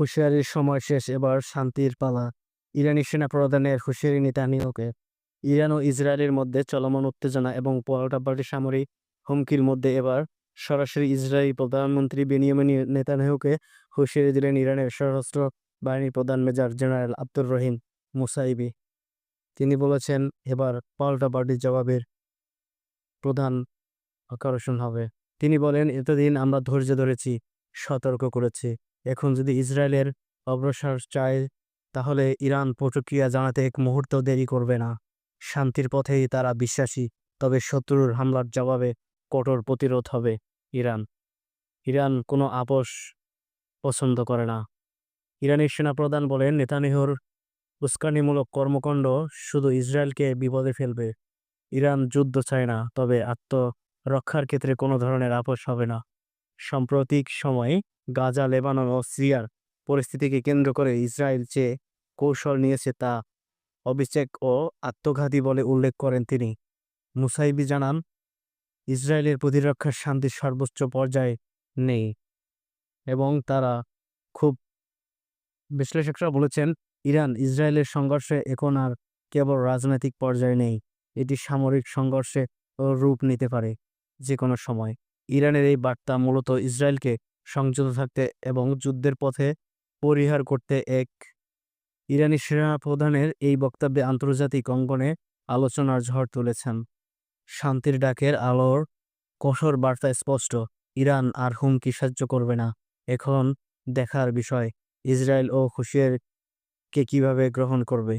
হুঁশিয়ারির সময় শেষ, এবার শান্তির পালা। ইরানি সেনা সেনাপ্রধানের হুঁশিয়ারি নেতানিয়াহুকে ইরান ও ইসরায়েলের মধ্যে চলমান উত্তেজনা এবং পাল্টাপাল্টি সামরিক হুমকির মধ্যে এবার সরাসরি ইসরায়েলি প্রধানমন্ত্রী বেনিয়ামিন নেতানিয়াহুকে হুঁশিয়ারি দিলেন ইরানের সশস্ত্র বাহিনীর প্রধান major general Abdur Rahim Mousavi. তিনি বলেছেন, এবার পাল্টাপাল্টি জবাবের প্রধান আকর্ষণ হবে। তিনি বলেন, এতদিন আমরা ধৈর্য ধরেছি, সতর্ক করেছি। এখন যদি ইসরায়েলের অগ্রসর চায়, তাহলে ইরান প্রতিক্রিয়া জানাতে এক মুহূর্ত দেরি করবে না। শান্তির পথেই তারা বিশ্বাসী, তবে শত্রুর হামলার জবাবে কঠোর প্রতিরোধ হবে ইরান। ইরান কোনো আপোষ পছন্দ করে না। ইরানের সেনাপ্রধান বলেন, নেতানিহুর উস্কানিমূলক কর্মকাণ্ড শুধু ইসরায়েলকে বিপদে ফেলবে। ইরান যুদ্ধ চায় না, তবে আত্মরক্ষার ক্ষেত্রে কোনো ধরনের আপোষ হবে না। সাম্প্রতিক সময়ে গাজা, লেবানন ও সিরিয়ার পরিস্থিতিকে কেন্দ্র করে ইসরায়েল যে কৌশল নিয়েছে তা অবিচেক ও আত্মঘাতী বলে উল্লেখ করেন তিনি। মুসাইবি জানান, ইসরায়েলের প্রতিরক্ষার শান্তির সর্বোচ্চ পর্যায়ে নেই এবং তারা খুব বিশ্লেষকরা বলেছেন, ইরান ইসরায়েলের সংঘর্ষে এখন আর কেবল রাজনৈতিক পর্যায়ে নেই, এটি সামরিক সংঘর্ষে রূপ নিতে পারে যে কোনো সময়। ইরানের এই বার্তা মূলত ইসরায়েলকে সংযত থাকতে এবং যুদ্ধের পথে পরিহার করতে এক ইরানি সেনাপ্রধানের এই বক্তব্যে আন্তর্জাতিক অঙ্গনে আলোচনার ঝড় তুলেছেন। শান্তির ডাকের আলোর কঠোর বার্তা স্পষ্ট, ইরান আর হুমকি সাহায্য করবে না। এখন দেখার বিষয়, ইসরায়েল ও হুশিয়ারকে কীভাবে গ্রহণ করবে?